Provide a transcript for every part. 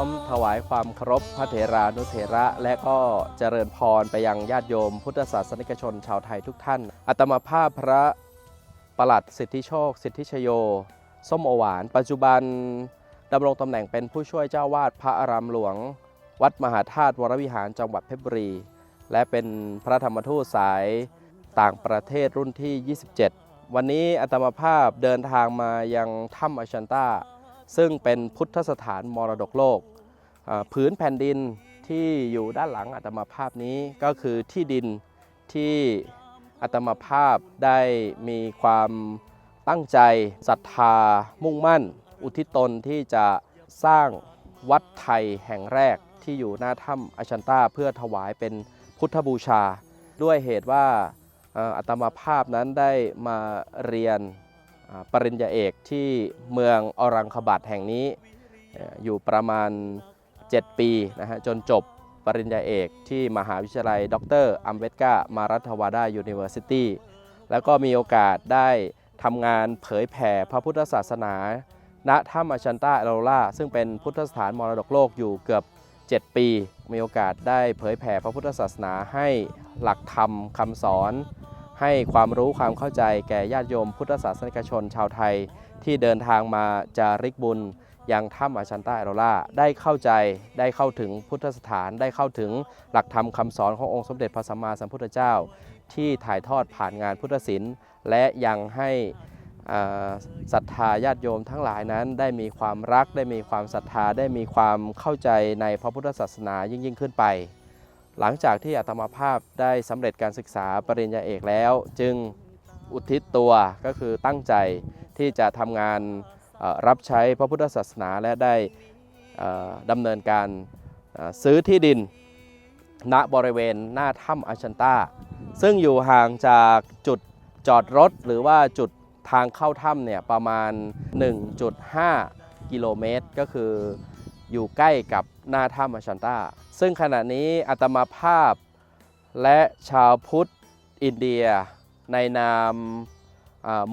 อมถวายความเคารพพระเถรานุเถระ และก็เจริญพรไปยังญาติโยม พุทธศาสนิกชนชาวไทยทุกท่าน อัตมาภาพพระประหลัดสิทธิโชค สิทธิชโย ส้มโอหวาน ปัจจุบันดำรงตำแหน่งเป็นผู้ช่วยเจ้าวาดพระอารามหลวง วัดมหาธาตุวรวิหารจังหวัดเพชรบุรี และเป็นพระธรรมทูตสายต่างประเทศรุ่นที่ 27 วันนี้อัตมาภาพเดินทางมายังถ้ำอชันตา ซึ่งเป็นพุทธสถานมรดกโลกผืนแผ่นดินที่อยู่ด้านหลังอัตมาภาพนี้ก็คือที่ดินที่อัตมาภาพได้มีความตั้งใจศรัทธา มุ่งมั่น อุทิศตนที่จะสร้างวัดไทยแห่งแรกที่อยู่หน้าถ้ำอชันตาเพื่อถวายเป็นพุทธบูชา ด้วยเหตุว่าอัตมาภาพนั้นได้มาเรียน ปริญญาเอกที่เมืองอรังคบัตแห่งนี้อยู่ประมาณ 7 ปีนะฮะจนจบปริญญาเอกที่มหาวิทยาลัย ดรอัมเวตกามารัฐวาดายูนิเวอร์ซิตี้แล้วก็มีโอกาสได้ทำงานเผยแผ่พระพุทธศาสนา ณถ้ำอาชันตาเอโรล่าซึ่งเป็นพุทธสถานมรดกโลกอยู่เกือบ 7 ปี มีโอกาสได้เผยแผ่พระพุทธศาสนาให้หลักธรรมคำสอน ให้ความรู้ความเข้าใจแก่ญาติโยมพุทธศาสนิกชนชาวไทย ที่เดินทางมาจาริกบุญยังถ้ำอาชันตาเอโรล่าได้เข้าใจได้เข้าถึงพุทธสถาน ได้เข้าถึงหลักธรรมคำสอนขององค์สมเด็จพระสัมมาสัมพุทธเจ้า ที่ถ่ายทอดผ่านงานพุทธศิลป์ และยังให้ศรัทธาญาติโยมทั้งหลายนั้นได้มีความรักได้มีความศรัทธาได้มีความเข้าใจในพระพุทธศาสนายิ่งยิ่งขึ้นไป หลังจากที่อาตมาภาพได้สำเร็จการศึกษาปริญญาเอกแล้ว จึงอุทิศตัวก็คือตั้งใจที่จะทำงานรับใช้พระพุทธศาสนาและได้ดำเนินการซื้อที่ดินณบริเวณหน้าถ้ำอาชันตาซึ่งอยู่ห่างจากจุดจอดรถหรือว่าจุดทางเข้าถ้ำเนี่ยประมาณ 1.5 กิโลเมตร ก็คือ อยู่ใกล้กับหน้าถ้ำอาชันตาซึ่งขณะนี้อาตมาภาพและชาวพุทธอินเดียในนาม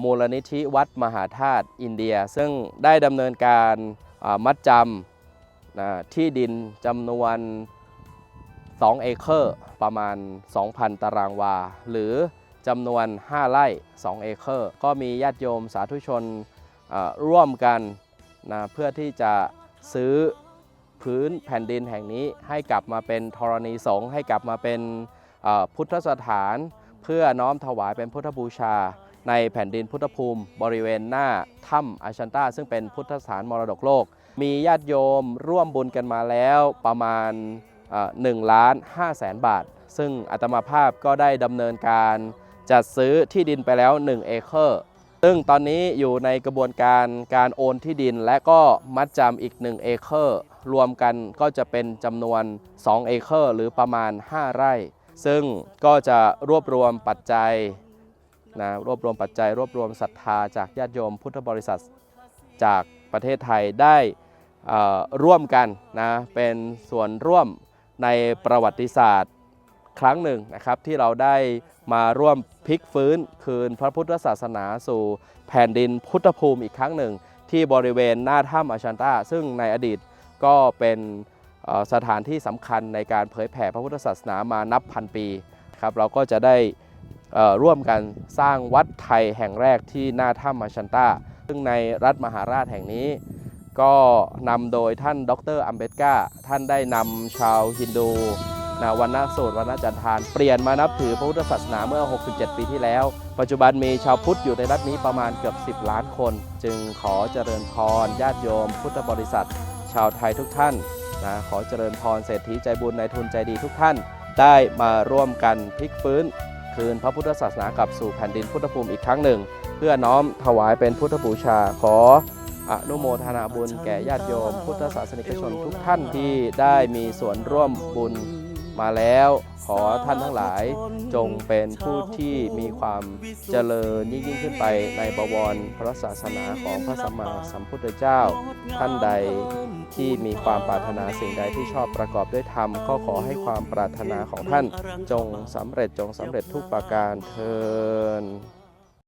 มูลนิธิวัดมหาธาตุอินเดีย ซึ่งได้ดำเนินการมัดจำที่ดินจำนวน 2 เอเคอร์ ประมาณ 2,000 ตารางวา หรือจำนวน 5 ไร่ 2 เอเคอร์ ก็มีญาติโยมสาธุชนร่วมกันนะเพื่อที่จะซื้อ พื้นแผ่นดินแห่งนี้ให้กลับมาเป็นธรณีสงฆ์ให้กลับมาเป็นพุทธสถาน เพื่อน้อมถวายเป็นพุทธบูชา ในแผ่นดินพุทธภูมิ บริเวณหน้าถ้ำอาชันตาซึ่งเป็นพุทธสถานมรดกโลก มีญาติโยมร่วมบุญกันมาแล้วประมาณ1ล้าน5แสนบาท ซึ่งอาตมาภาพก็ได้ดำเนินการจัดซื้อที่ดินไปแล้ว 1 เอเคอร์ ซึ่งตอนนี้อยู่ในกระบวนการการโอนที่ดิน และก็มัดจำอีก 1 เอเคอร์ รวมกันก็จะเป็นจำนวน 2 เอเคอร์ หรือประมาณ 5 ไร่ ซึ่งก็จะรวบรวมปัจจัยนะรวบรวมปัจจัย รวบรวมศรัทธาจากญาติโยมพุทธบริษัทจากประเทศไทยได้อ่อร่วมกันนะเป็นส่วนร่วมในประวัติศาสตร์ ครั้งหนึ่งนะครับที่เราได้มาร่วมพลิกฟื้นคืนพระพุทธศาสนาสู่แผ่นดินพุทธภูมิอีกครั้งหนึ่ง ที่บริเวณหน้าถ้ำอาชันตาซึ่งในอดีตก็เป็นสถานที่สำคัญในการเผยแผ่พระพุทธศาสนามานับพันปีครับเราก็จะได้ร่วมกันสร้างวัดไทยแห่งแรกที่หน้าถ้ำอาชันตาซึ่งในรัฐมหาราชแห่งนี้ ก็นำโดยท่านดรอัมเบตกาท่านได้นำชาวฮินดู นะวันณโสดวันณจันทาน เปลี่ยนมานับถือพระพุทธศาสนาเมื่อ 67 ปีที่แล้ว ปัจจุบันมีชาวพุทธอยู่ในรัฐนี้ประมาณเกือบ 10 ล้านคน จึงขอเจริญพรญาติโยม พุทธบริษัท ชาวไทยทุกท่านนะขอเจริญพรเศรษฐีใจบุญในายทุนใจดีทุกท่าน ได้มาร่วมกันพลิกฟื้น คืนพระพุทธศาสนากลับสู่แผ่นดินพุทธภูมิอีกครั้งหนึ่ง เพื่อน้อมถวายเป็นพุทธบูชาขออนุโมทนาบุญแก่ญาติโยม พุทธศาสนิกชนทุกท่านที่ได้มีส่วนร่วมบุญ มาแล้วขอท่านทั้งหลายจงเป็นผู้ที่มีความเจริญยิ่งยิ่งขึ้นไปในบวรพระศาสนาของพระสัมมาสัมพุทธเจ้า ท่านใดที่มีความปรารถนาสิ่งใดที่ชอบประกอบด้วยธรรมก็ขอให้ความปรารถนาของท่านจงสำเร็จจงสำเร็จทุกประการเทิน